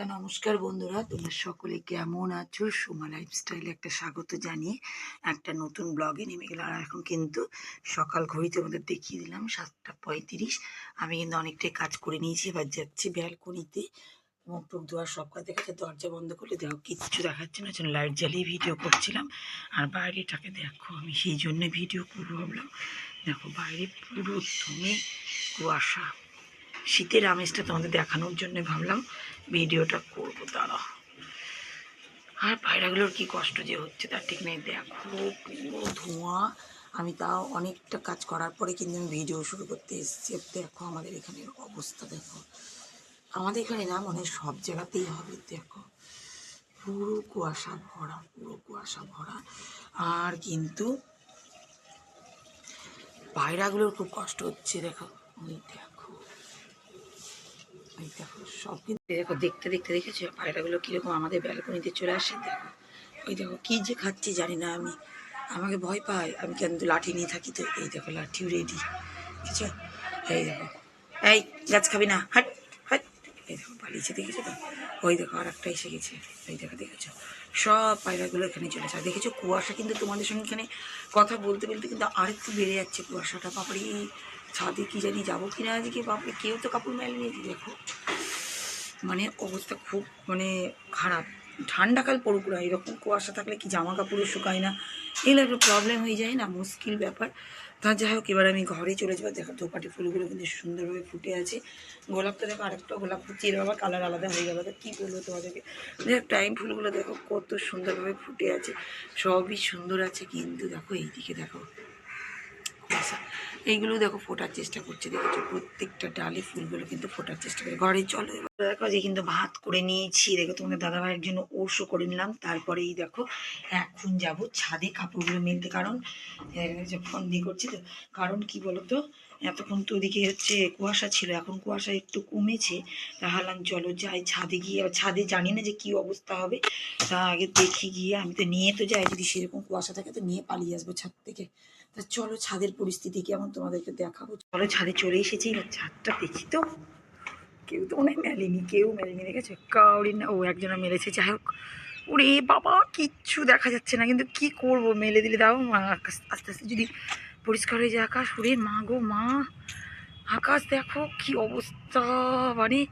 তা নমস্কার বন্ধুরা, তোমরা সকলে কেমন আছো? সোমা লাইফস্টাইলে একটা স্বাগত জানিয়ে একটা নতুন ব্লগে নেমে গেলাম। আর এখন কিন্তু সকাল ঘড়িতে আমাদের দেখিয়ে দিলাম, সাতটা পঁয়ত্রিশ। আমি কিন্তু অনেকটাই কাজ করে নিয়েছি, এবার যাচ্ছি ব্যালকনিতে। মুখ টুক ধোয়ার সব কাজ দেখাচ্ছে দরজা বন্ধ করলে দেখো কিচ্ছু দেখাচ্ছে না লাইট জ্বালিয়ে ভিডিও করছিলাম। আর বাইরেটাকে দেখো, আমি সেই জন্য ভিডিও করব ভাবলাম। দেখো বাইরে পুরো দমে কুয়াশা। শীতের আমেজটা তোমাদের দেখানোর জন্য ভাবলাম ভিডিওটা করব তারা আর পায়রাগুলোর কি কষ্ট যে হচ্ছে, তার ঠিক নেই। দেখো, পুরো ধোঁয়া। আমি তাও অনেকটা কাজ করার পরে কিন্তু আমি ভিডিও শুরু করতে এসেছি। দেখো আমাদের এখানের অবস্থা, দেখো। আমাদের এখানে না মনে সব জায়গাতেই হবে, দেখো। পুরো কুয়াশা ভরা, পুরো কুয়াশা ভরা। আর কিন্তু পায়রাগুলোর খুব কষ্ট হচ্ছে, দেখো। দেখো। দেখো, সব কিন্তু দেখো, দেখতে দেখতে দেখেছ? পায়রাগুলো কীরকম আমাদের ব্যালকনিতে চলে আসে? দেখো ওই দেখো, কী যে খাচ্ছি জানি না আমি। আমাকে ভয় পায়, আমি কেন লাঠি নিয়ে থাকি তো? এই দেখো, লাঠিও রেডি ঠিক আছে এই দেখো, এই গাছ খাবি না, হাট হাট। এই দেখো, পালিয়েছে, দেখেছ তো? ওই দেখো আর একটা এসে গেছে। এই দেখো, দেখেছ? সব পায়রাগুলো এখানে চলে আসে। আর দেখেছ, কুয়াশা কিন্তু তোমাদের সঙ্গে এখানে কথা বলতে বলতে কিন্তু আরেকটু বেড়ে যাচ্ছে কুয়াশাটা, বাপরে। ছাদে কি জানি যাব কিনা আজকে, বাপরে, কেউ তো কাপড় মেলেনি দেখো মানে অবস্থা খুব মানে খারাপ। ঠান্ডাকাল পড়ুক না, এরকম কুয়াশা থাকলে কি জামা কাপড়ও শুকায় না। এগুলো একটু প্রবলেম হয়ে যায়, না? মুশকিল ব্যাপার। তা যাই হোক, এবার আমি ঘরে চলে যাব। দেখো দোপাটি ফুলগুলো কিন্তু সুন্দরভাবে ফুটে আছে। গোলাপটা দেখো, আরেকটা গোলাপ ফুটছে, এর আবার কালার আলাদা হয়ে গেল। তো কী বলব তোমাদেরকে? দেখো টাইম ফুলগুলো দেখো, কত সুন্দরভাবে ফুটে আছে। সবই সুন্দর আছে, কিন্তু দেখো, এইদিকে দেখো এইগুলো দেখো ফোটার চেষ্টা করছে, দেখেছ? প্রত্যেকটা ডালে ফুলগুলো কিন্তু ফোটার চেষ্টা করে। ঘরে চলো দেখো যে কিন্তু ভাত করে নিয়েছি, দেখো তোমাদের দাদাভাইয়ের জন্য ওষও করে নিলাম। তারপরেই দেখো, এখন যাব ছাদে কাপড়গুলো মেলতে, কারণ ফোন দিয়ে করছি তো, কারণ কি বলতো, এতক্ষণ তো ওদিকে হচ্ছে কুয়াশা ছিল, এখন কুয়াশা একটু কমেছে। তাহলে চলো যাই ছাদে গিয়ে ছাদে জানি না যে কি অবস্থা হবে। তা আগে দেখি গিয়ে, আমি তো নিয়ে তো যাই, যদি সেরকম কুয়াশা থাকে তো নিয়ে পালিয়ে আসব ছাদ থেকে। তা চলো ছাদের পরিস্থিতি কেমন তোমাদেরকে দেখাবো। চলো ছাদে চলে এসেছি ছাদটা দেখি তো। কেউ তো মনে মেলেনি কেউ মেলেনি। দেখেছ? কাউরি না ও একজনা মেলেছে যাই হোক। ওরে বাবা কিচ্ছু দেখা যাচ্ছে না কিন্তু কি করব? মেলে দিলে দাও। মা, আস্তে আস্তে যদি পরিষ্কার হয়ে যায় আকাশ ওরে মা গো মা। আকাশ দেখো কি অবস্থা মানে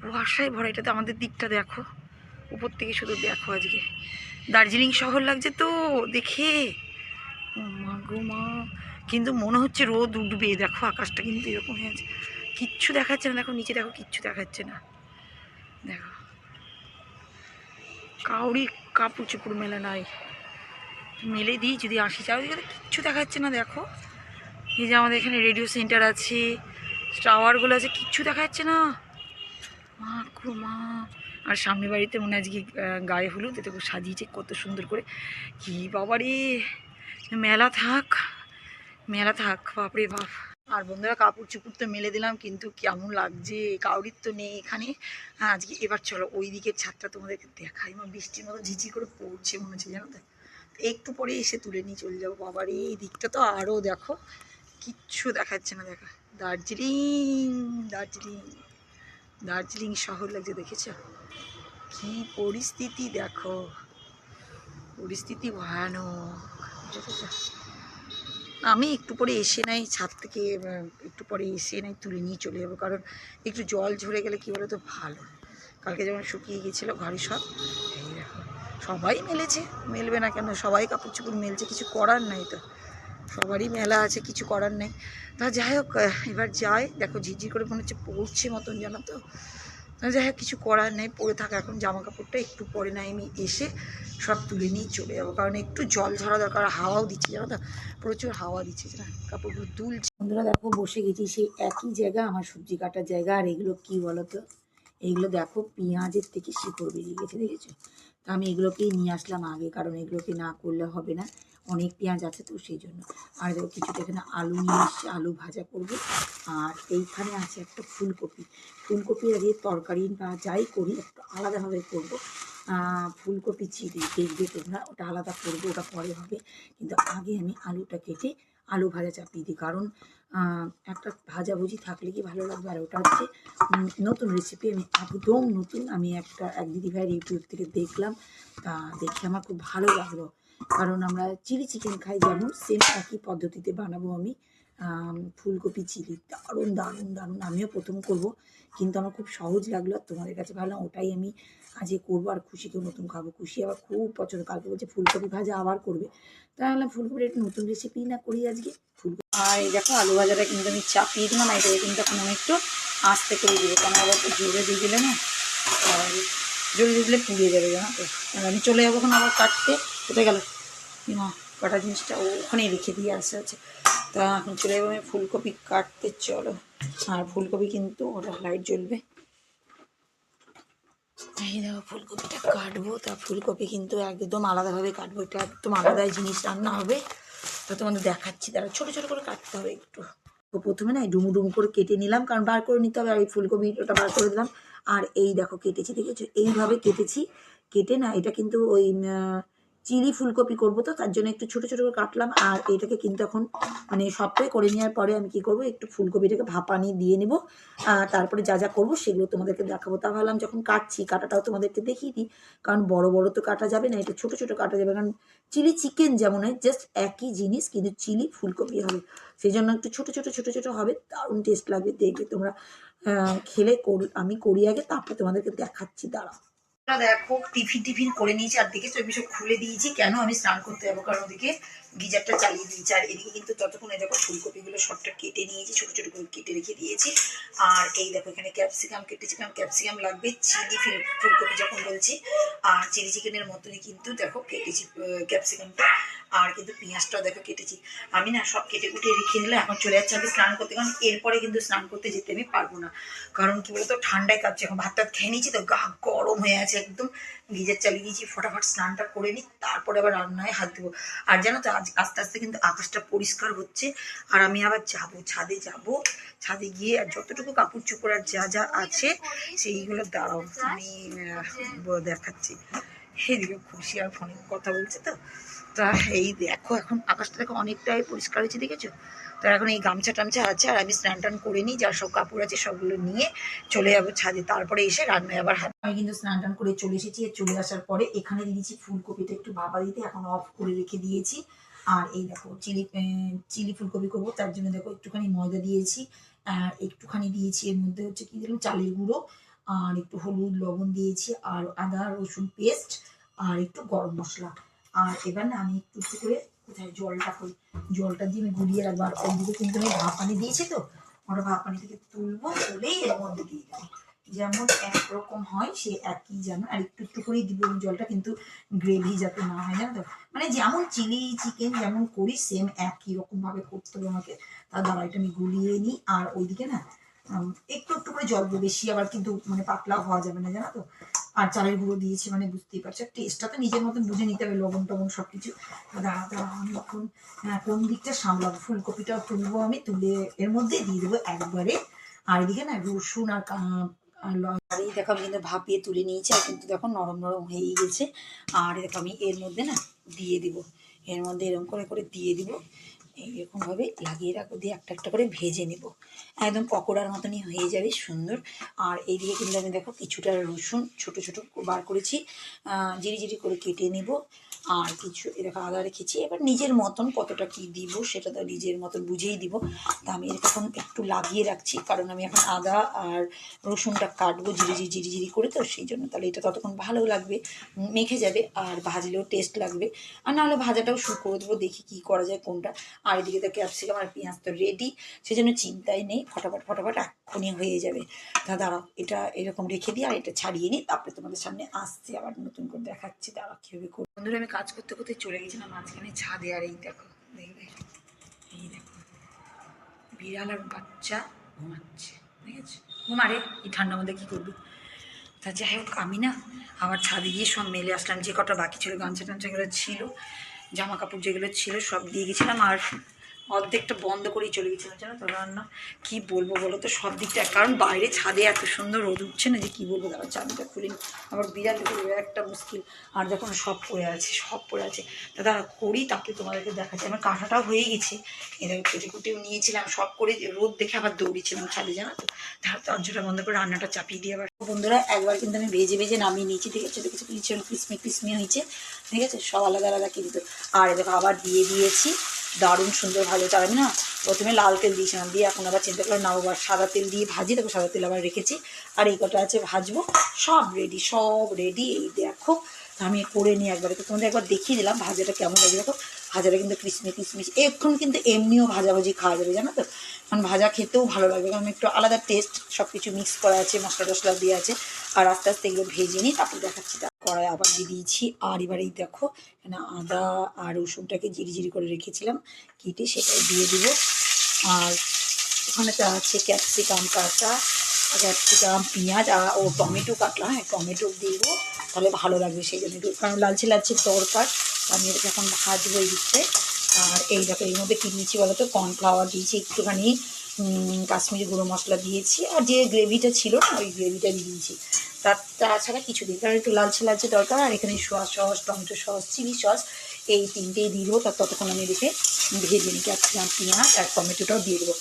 কুয়াশায় ভরা। এটা তো আমাদের দিকটা দেখো। উপর থেকে শুধু দেখো আজকে। দার্জিলিং শহর লাগছে তো দেখে। মা মা। কিন্তু মনে হচ্ছে রোদ উঠবে, দেখো আকাশটা কিন্তু এরকমই আছে। কিচ্ছু দেখাচ্ছে না, দেখো নিচে দেখো কিচ্ছু দেখাচ্ছে না। দেখো। কাউরি কাপড় চুপড় মেলে নাই। মেলে দিই, যদি আসি যাও দিকে কিচ্ছু দেখাচ্ছে না, দেখো। এই যে আমাদের এখানে রেডিও সেন্টার আছে, টাওয়ারগুলো আছে, কিচ্ছু দেখাচ্ছে না। মা মা। আর সামনে বাড়িতে মনে আজকে গায়ে হলুদ খুব সাজিয়েছে কত সুন্দর করে। কি বাবারে! মেলা থাক মেলা থাক, বাপরে বাপ। আর বন্ধুরা কাপড় চুপুর তো মেলে দিলাম, কিন্তু কেমন লাগছে? কাউরির তো নেই এখানে। হ্যাঁ আজকে এবার চলো ওই দিকের ছাদটা তোমাদেরকে দেখাই। আমার বৃষ্টির মতো ঝিঝি করে পড়ছে মনে হচ্ছে, জানো তো? একটু পরে এসে তুলে নিয়ে চলে যাব। বাবার এই দিকটা তো আরও দেখো, কিচ্ছু দেখাচ্ছে না, দেখা। দার্জিলিং দার্জিলিং। দার্জিলিং শহর লাগছে, দেখেছ? কি পরিস্থিতি, দেখো। পরিস্থিতি ভয়ানক। আমি একটু পরে এসে নাই, ছাদ থেকে একটু পরে এসে নাই, তুলে নিয়ে চলে যাব। কারণ একটু জল ঝরে গেলে কী বলো তো ভালো কালকে যেমন শুকিয়ে গিয়েছিল ঘরে সব সবাই মেলেছে। মেলবে না কেন? সবাই কাপড় চোপড় মেলছে, কিছু করার নাই তো। সবারই মেলা আছে, কিছু করার নেই। তা যাই হোক, এবার যাই দেখো ঝিঝি করে মনে হচ্ছে পড়ছে মতন, জানো তা। যাই হোক, কিছু করার নেই, পরে থাকা। এখন জামা কাপড়টা একটু পরে নাই, আমি এসে সব তুলে নিয়ে চলে যাব। কারণ একটু জল ঝরা দরকার হাওয়াও দিচ্ছে, জানো তো? প্রচুর হাওয়া দিচ্ছে না কাপড়গুলো তুলছে বন্ধুরা, দেখো, বসে গেছি সেই একই জায়গা, আমার সবজি কাটার জায়গা। আর এগুলো কি বলো তো এইগুলো দেখো, পেঁয়াজের থেকে শিকড় বেরিয়ে গেছে, দেখেছ? তা আমি এগুলোকেই নিয়ে আসলাম আগে, কারণ এগুলোকে না করলে হবে না। অনেক পেঁয়াজ আছে তো সেই জন্য। আর দেখো কিছুটা এখানে আলু নিয়ে এসছি, আলু ভাজা করব। আর এইখানে আছে একটা ফুলকপি। ফুলকপি আর দিয়ে তরকারি বা যাই করি, একটু আলাদাভাবে করব। ফুলকপি চিড়ে, দেখবে তোমরা, ওটা আলাদা করব, ওটা পরে হবে। কিন্তু আগে আমি আলুটা কেটে আলু ভাজা চাপিয়ে দিই। কারণ একটা ভাজাভুজি থাকলে কি ভালো লাগবে? আর ওটা হচ্ছে নতুন রেসিপি আমি একদম নতুন। আমি একটা, এক দিদি ভাইয়ের ইউটিউব থেকে দেখলাম। তা দেখে আমার খুব ভালো লাগল। কারণ আমরা চিলি চিকেন খাই, যেমন সেম একই পদ্ধতিতে বানাবো আমি। ফুলকপি, চিলি, দারুণ দারুণ দারুণ। আমিও প্রথম করব, কিন্তু আমার খুব সহজ লাগল আর তোমাদের কাছে ভালো ওটাই আমি আজকে করব আর খুশিকেও নতুন খাব। খুশি আবার খুব পছন্দ, কালকে বলছে ফুলকপি ভাজা আবার করবে। তাই ভাবলাম ফুলকপির একটু নতুন রেসিপি না করি আজকে? ফুলকপি আর এই দেখো আলু ভাজাটা কিন্তু আমি চাপিয়ে দিলাম এটাকে কিন্তু এখন আমি একটু আস্তে করে দিবো। কারণ আবার জোরে দিয়ে দিলে না জোরে দিয়ে দিলে পুড়িয়ে যাবে, জানো তো? আমি চলে যাব এখন আবার কাটতে। কোথায় গেল? মা, কাটা জিনিসটা ওখানেই রেখে দিয়ে আসে আছে তা এখন চলে যাব আমি ফুলকপি কাটতে, চলো। আর ফুলকপি কিন্তু ওটা লাইট জ্বলবে। এই দেখো, ফুলকপিটা কাটবো। তা ফুলকপি কিন্তু একদম আলাদাভাবে কাটবো। এটা একদম আলাদাই জিনিস রান্না হবে। তা তোমাদের দেখাচ্ছি। তারা ছোটো ছোটো করে কাটতে হবে একটু। তো প্রথমে না ডুমু ডুমু করে কেটে নিলাম, কারণ বার করে নিতে হবে। আর এই ফুলকপি ওটা বার করে দিলাম। আর এই দেখো, কেটেছি, দেখেছ? এইভাবে কেটেছি। কেটে না, এটা কিন্তু ওই চিলি ফুলকপি করব তো, তার জন্য একটু ছোটো ছোটো করে কাটলাম, আর এটাকে কিন্তু এখন মানে সবটাই করে নেওয়ার পরে আমি কি করব, একটু ফুলকপিটাকে ভাপানি দিয়ে নেব তারপরে যা যা করব সেগুলো তোমাদেরকে দেখাবো। তা ভাবলাম যখন কাটছি, কাটাটাও তোমাদেরকে দেখিয়ে দিই, কারণ বড় বড় তো কাটা যাবে না, এটা ছোট ছোট কাটা যাবে, কারণ চিলি চিকেন যেমন হয় জাস্ট একই জিনিস, কিন্তু চিলি ফুলকপি হবে। সেই জন্য একটু ছোট ছোট ছোট ছোট হবে, দারুণ টেস্ট লাগবে দেখবে তোমরা। খেলে আমি করি আগে, তারপরে তোমাদেরকে দেখাচ্ছি, দাঁড়াও। দেখো, টিফিন টিফিন করে নিয়েছি, আর দেখেছ আমি সব খুলে দিয়েছি। কেন আমি স্নান করতে যাব? কারণ ওদিকে গিজারটা চালিয়ে দিয়েছি। আর এদিকে কিন্তু ততক্ষণে দেখো ফুলকপিগুলো সবটা কেটে নিয়েছি, ছোটো ছোটো করে কেটে রেখে দিয়েছি। আর এই দেখো, এখানে ক্যাপসিকাম কেটেছি। কারণ ক্যাপসিকাম লাগবে চিলি ফুলকপি যখন বলছি, আর চিলি চিকেনের মতনই কিন্তু দেখো কেটেছি ক্যাপসিকামটা। আর কিন্তু পেঁয়াজটাও দেখো কেটেছি। আমি না সব কেটে কুটে রেখে দিলে এখন চলে যাচ্ছে আমি স্নান করতে। কারণ এরপরে কিন্তু স্নান করতে যেতে আমি পারব না। কারণ কি বলতো, ঠান্ডায় কাঁপছে। এখন ভাত টাত খেয়ে নিয়েছি তো গা গরম হয়ে আছে একদম। গিজার চালিয়ে দিয়েছি ফটাফট স্নানটা করে নিই, তারপরে আবার রান্নায় হাত দেবো। আর জানো তো, আজ আস্তে আস্তে কিন্তু আকাশটা পরিষ্কার হচ্ছে। আর আমি আবার যাব, ছাদে যাব। ছাদে গিয়ে আর যতটুকু কাপড় চোপড় আর যা যা আছে, সেইগুলো দাঁড়াও আমি দেখাচ্ছি। এদিকে খুশি আর ফোনে কথা বলছে তো। তা এই দেখো এখন আকাশটা দেখো অনেকটাই পরিষ্কার হয়েছে, দেখেছ? তো এখন এই গামছা টামছা আছে, আর আমি স্নান টান করে নিই, যা সব কাপড় আছে সবগুলো নিয়ে চলে যাব ছাদে। তারপরে এসে রান্নায় আবার হাত আমি কিন্তু স্নান টান করে চলে এসেছি, আর চলে আসার পরে এখানে দিয়েছি ফুলকপিটা একটু ভাপা দিতে, এখন অফ করে রেখে দিয়েছি। আর এই দেখো চিলি চিলি ফুলকপি করব, তার জন্য দেখো একটুখানি ময়দা দিয়েছি, আর একটুখানি দিয়েছি, এর মধ্যে হচ্ছে কি দিলাম, চালের গুঁড়ো, আর একটু হলুদ, লবণ দিয়েছি, আর আদা, রসুন পেস্ট, আর একটু গরম মশলা। আর এবার না আমি একটু একটু করে কোথায় জলটা করি, জলটা দিয়ে আমি গুলিয়ে রাখব। আর ওইদিকে কিন্তু আমি ভাপ পানি দিয়েছি তো, ওটা ভাপ পানি থেকে তুলবো, তুলেই এর মধ্যে দিয়ে দেবো। যেমন একরকম হয়, সে একই যেন। আর একটু একটু করেই দিব জলটা, কিন্তু গ্রেভি যাতে না হয়, জানো তো? মানে যেমন চিলি চিকেন যেমন করি সেম একই রকম ভাবে করতে হবে আমাকে। তার এটা আমি গুলিয়ে নিই, আর ওইদিকে না একটু একটু করে জল দেবো। বেশি আবার কিন্তু মানে পাতলা হওয়া যাবে না, জানো তো? আর চালের গুঁড়ো দিয়েছি মানে বুঝতেই পারছ। টেস্টটা তো নিজের মতন বুঝে নিতে হবে, লবণ টবণ সব কিছু দাঁড়া কোন দিকটা সামলাবো? ফুলকপিটা তুলবো আমি, তুলে এর মধ্যে দিয়ে দেবো একবারে। আর এদিকে না, রসুন আর আর এই দেখো আমি কিন্তু ভাপিয়ে তুলে নিয়েছি, আর কিন্তু দেখো নরম নরম হয়েই গেছে। আর দেখো আমি এর মধ্যে না, দিয়ে দিব। এর মধ্যে এরকম করে করে দিয়ে দিব। এইরকমভাবে লাগিয়ে রাখব, দিয়ে একটা একটা করে ভেজে নেব। একদম পকোড়ার মতনই হয়ে যাবে, সুন্দর। আর এই দিকে কিন্তু আমি দেখো কিছুটা রসুন ছোট ছোট বার করেছি। জিরি জিরি করে কেটে নেব। আর কিছু এ দেখো আদা রেখেছি। এবার নিজের মতন কতটা কি দিব, সেটা তো নিজের মতন বুঝেই দিব। তা আমি এখন একটু লাগিয়ে রাখছি, কারণ আমি এখন আদা আর রসুনটা কাটবো জিরি জিরি করে, তো সেই জন্য তাহলে এটা ততক্ষণ ভালো লাগবে, মেখে যাবে আর ভাজলেও টেস্ট লাগবে। আর নাহলে ভাজাটাও শুরু করে দেবো, দেখি কী করা যায় কোনটা। আর এদিকে তো ক্যাপসিকাম আর পেঁয়াজ তো রেডি সেই জন্য চিন্তাই নেই, ফটাফট ফটাফট এক্ষুনি হয়ে যাবে। তা দাঁড়াও, এটা এরকম রেখে দিই আর এটা ছাড়িয়ে নিই, তারপরে তোমাদের সামনে আসছে, আবার নতুন করে দেখাচ্ছি, দাঁড়াও কীভাবে করব বন্ধুরা, আমি কাজ করতে করতে চলে গেছিলাম মাঝখানে ছাদে, আর এই দেখো, দেখবে? এই দেখো, বিড়াল আর বাচ্চা ঘুমাচ্ছে, ঠিক আছে? ঘুমারে এই ঠান্ডার মধ্যে কী করবি? তা যাই হোক, আমি না আবার ছাদে গিয়ে সব মেলে আসলাম, যে কটা বাকি ছিল, গামছা টামছাগুলো ছিল, জামা কাপড় যেগুলো ছিল, সব দিয়ে গেছিলাম, আর অর্ধেকটা বন্ধ করেই চলে গেছিলাম, জানো তো রান্না। কি বলব বলো তো, সব দিকটা। কারণ বাইরে ছাদে এত সুন্দর রোদ উঠছে না যে কী বলব দাঁড়া চাবিটা খুলিনি আবার বিড়াল একটা মুশকিল। আর যখন সব পড়ে আছে, সব পড়ে আছে। দাঁড়া করি, তারপরে তোমাদেরকে দেখাচ্ছি। আমার কাঁটাটাও হয়ে গেছে। এদের কেটে কুটেও নিয়েছিলাম, সব করে রোদ দেখে আবার দৌড়িয়েছিলাম ছাদে, জানো তো। তার বন্ধ করে রান্নাটা চাপিয়ে দিয়ে আবার বন্ধুরা, একবার কিন্তু আমি ভেজে ভেজে নামিয়ে নিয়েছি দেখেছ দেখেছ কিচেন ক্রিসমি ক্রিসমি হয়েছে, ঠিক আছে? সব আলাদা আলাদা কিন্তু। আর দেখো, আবার দিয়ে দিয়েছি। দারুণ সুন্দর ভালো চাল। না প্রথমে লাল তেল দিয়েছিলাম, দিয়ে এখন আবার চিন্তা করলাম না আবার সাদা তেল দিয়ে ভাজি, দেখো সাদা তেল আবার রেখেছি। আর এই কটা আছে ভাজবো, সব রেডি সব রেডি এই দেখো আমি করে নিই একবারে। তো তোমাদের একবার দেখিয়ে দিলাম ভাজাটা কেমন লাগে দেখো, ভাজাটা কিন্তু ক্রিসমি ক্রিসমি এখন কিন্তু এমনিও ভাজাভাজি খাওয়া যাবে, জানো তো? কারণ ভাজা খেতেও ভালো লাগবে। কারণ একটু আলাদা টেস্ট সব কিছু মিক্স করা আছে মশলা টশলা দিয়ে আছে। আর আস্তে আস্তে এগুলো ভেজে নিই তারপর দেখাচ্ছি কড়াই আবার দিয়ে দিয়েছি। আর এবার এই দেখো, এখানে আদা আর রসুনটাকে জিরি জিরি করে রেখেছিলাম। কেটে সেটাই দিয়ে দিব। আর ওখানে তো আছে, ক্যাপসিকাম কাটা ক্যাপসিকাম, পেঁয়াজ আর ও টমেটো কাটলাম। হ্যাঁ টমেটো দিব, তাহলে ভালো লাগবে সেই জন্য। একটু কারণ লালচে লালচে দরকার আমি এটাকে এখন ভাজবো এই দিকতে আর এই দেখো, এর মধ্যে কী দিয়েছি বলো তো কর্নফ্লাওয়ার দিয়েছি একটুখানি। কাশ্মীরি গুঁড়ো মশলা দিয়েছি আর যে গ্রেভিটা ছিল না, ওই গ্রেভিটা দিয়েছি। তার তাছাড়া কিছু দিই কারণ একটু লালচে লালচে দরকার, আর এখানে soya sauce, tomato sauce, chilli sauce, এই তিনটেই দিয়ে দেবো। তার ততক্ষণ আমি রেখে ভেজে নিই ক্যাপসিকাম পেঁয়াজ আর টমেটোটাও দিয়ে দেবো।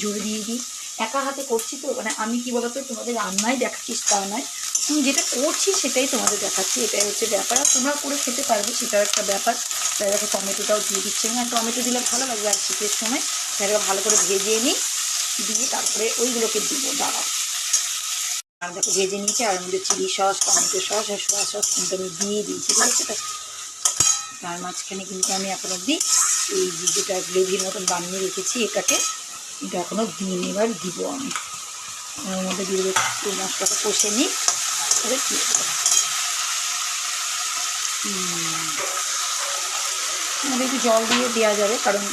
জুড়ে দিয়ে দিই। একা হাতে করছি তো মানে আমি কি বলতো, তোমাদের রান্নাই দেখাচ্ছিস তা নয়। আমি যেটা করছি সেটাই তোমাদের দেখাচ্ছি। এটাই হচ্ছে ব্যাপার। আর তোমরা করে খেতে পারবে, সেটাও একটা ব্যাপার। তাই দেখো টমেটোটাও দিয়ে দিচ্ছে। না টমেটো দিলে ভালো লাগবে আর শীতের সময়। সেটাকে ভালো করে ভেজে নিই। দিয়ে তারপরে ওইগুলোকে দিব, দাঁড়াও। আর দেখো ভেজে নিয়েছি, আর মধ্যে চিলি সস, টমেটো সস আর সোয়া সস কিন্তু আমি দিয়ে দিয়েছি, ঠিক আছে? তো তার মাঝখানে কিন্তু আমি এখন অবধি এই যেটা গ্রেভির মতন বানিয়ে রেখেছি, এটাকে এটা এখনও দিন এবার দিব আমি। ওর মধ্যে দিয়ে একটু মশলাটা কষে নিই তাহলে দিয়ে আমাদের একটু জল দিয়ে দেওয়া যাবে, কারণ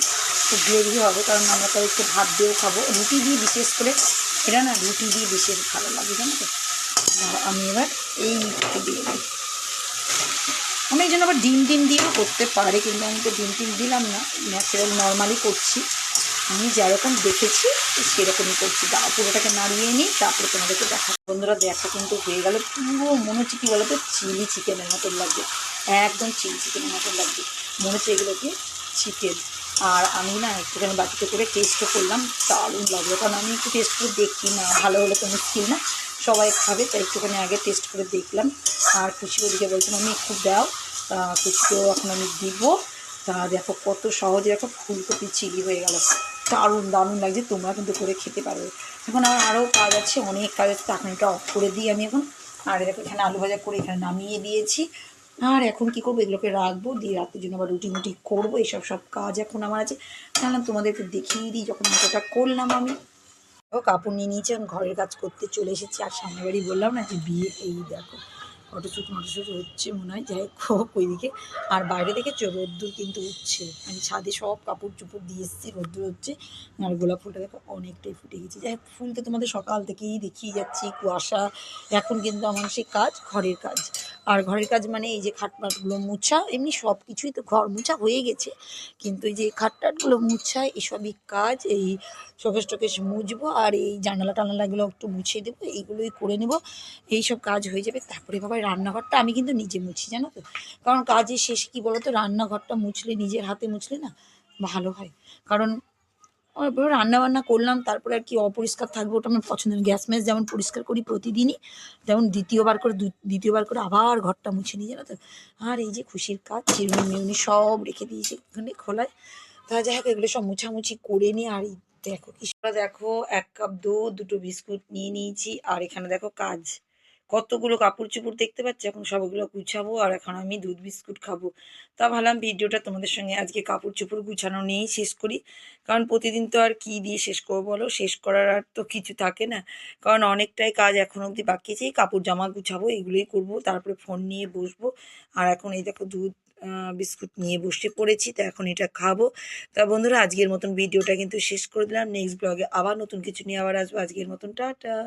একটু গ্রেভি হবে, কারণ আমরা তো একটু ভাত দিয়েও খাব। রুটি দিয়ে বিশেষ করে, এটা না, রুটি দিয়ে বিশেষ ভালো লাগে, জানো তো? আমি এবার এই দিয়ে দিই। আমি এই জন্য আবার ডিম ডিম দিয়েও করতে পারে, কিন্তু আমি তো ডিম টিম দিলাম না। ন্যাচারাল নর্মালি করছি। আমি যেরকম দেখেছি, সেরকমই করছি। দা পুরোটাকে নাড়িয়ে নিই, তারপরে তোমাদেরকে দেখা বন্ধুরা, দেখা কিন্তু হয়ে গেল, পুরো মনে হচ্ছে কী বলতো, চিলি চিকেনের মতন লাগবে একদম চিলি চিকেনের মতন লাগবে মনে হচ্ছে এগুলোকে চিকেন আর আমি না একটুখানি বাটিতে করে টেস্টও করলাম। দারুণ লাগল। কারণ আমি একটু টেস্ট করে দেখি না, ভালো হলে তো মুশকিল না? সবাই খাবে, তাই একটুখানি আগে টেস্ট করে দেখলাম। আর খুশি ওদিকে বলছিলাম আমি একটু দাও। তা খুশিকেও এখন আমি দিব। তা দেখো কত সহজে দেখো ফুলকপি চিলি হয়ে গেল। দারুণ দারুণ লাগছে। তোমরা কিন্তু করে খেতে পারবে এখন আমার আরও কাজ আছে, অনেক কাজ আছে তখন এটা অফ করে দিই আমি এখন। আর এখানে আলু ভাজা করে এখানে নামিয়ে দিয়েছি। আর এখন কি করব? এগুলোকে রাখব, দিয়ে রাতের জন্য আবার রুটি মুটি করব। এইসব সব কাজ এখন আমার আছে। জানলাম তোমাদেরকে দেখিয়ে দিই যখন মটোটা করলাম আমি। ও কাপড় নিয়ে নিয়েছি আমি ঘরের কাজ করতে চলে এসেছি। আর সামনে বাড়ি বললাম না যে বিয়ে, এই দেখো, ফটোশ্যুট মটোশ্যুট হচ্ছে মনে হয়। যাই হোক, ওইদিকে। আর বাইরে দেখেছ, রোদ্দুর কিন্তু উঠছে। আমি ছাদে সব কাপড় চোপড় দিয়ে এসেছি, রোদ্দুর হচ্ছে। আর গোলাপ ফুলটা দেখো, অনেকটাই ফুটে গেছে। যাই ফুল তো তোমাদের সকাল থেকেই দেখিয়ে যাচ্ছি। কুয়াশা, এখন কিন্তু আমার সেই কাজ, ঘরের কাজ। আর ঘরের কাজ মানে এই যে খাটপাটগুলো মুছা, এমনি সব কিছুই তো ঘর মুছা হয়ে গেছে। কিন্তু এই যে খাটটাটগুলো মুছা, এসবই কাজ, এই শোকেশ টোকেশ মুছবো আর এই জানালা টানালাগুলো একটু মুছিয়ে দেবো, এইগুলোই করে নেব এই সব কাজ হয়ে যাবে। তারপরে বাবা রান্নাঘরটা আমি কিন্তু নিজে মুছি, জানো তো? কারণ কাজের শেষে কী বলো তো রান্নাঘরটা মুছলে, নিজের হাতে মুছলে না ভালো হয়। কারণ রান্না বান্না করলাম, তারপরে আর কি অপরিষ্কার থাকবে ওটা আমার পছন্দ না গ্যাস ম্যাস যেমন পরিষ্কার করি প্রতিদিনই, যেমন দ্বিতীয়বার করে দ্বিতীয়বার করে আবার ঘরটা মুছে নিয়ে জানো তো? আর এই যে খুশির কাজ, চিরুনি মিউনি সব রেখে দিয়েছি এখানে খোলায়। তা যাই হোক, এগুলো সব মুছামুছি করে নিয়ে, আর দেখো দেখো এক কাপ দুধ, দুটো বিস্কুট নিয়ে নিয়েছি, আর এখানে দেখো কাজ। কতগুলো কাপড় চোপড় দেখতে পাচ্ছি, এখন সবগুলো গুছাবো আর এখন আমি দুধ বিস্কুট খাব। তা ভাবলাম ভিডিওটা তোমাদের সঙ্গে আজকে কাপড় চোপড় গুছানো নিয়েই শেষ করি। কারণ প্রতিদিন তো আর কি দিয়ে শেষ করব বলো? শেষ করার আর তো কিছু থাকে না। কারণ অনেকটাই কাজ এখন অবধি বাকি আছে কাপড় জামা গুছাবো, এগুলোই করব, তারপরে ফোন নিয়ে বসবো। আর এখন এই দেখো দুধ বিস্কুট নিয়ে বসে পড়েছি, তো এখন এটা খাব। তা বন্ধুরা, আজকের মতন ভিডিওটা কিন্তু শেষ করে দিলাম। নেক্সট ব্লগে আবার নতুন কিছু নিয়ে আবার আসব। আজকের মতন, টাটা।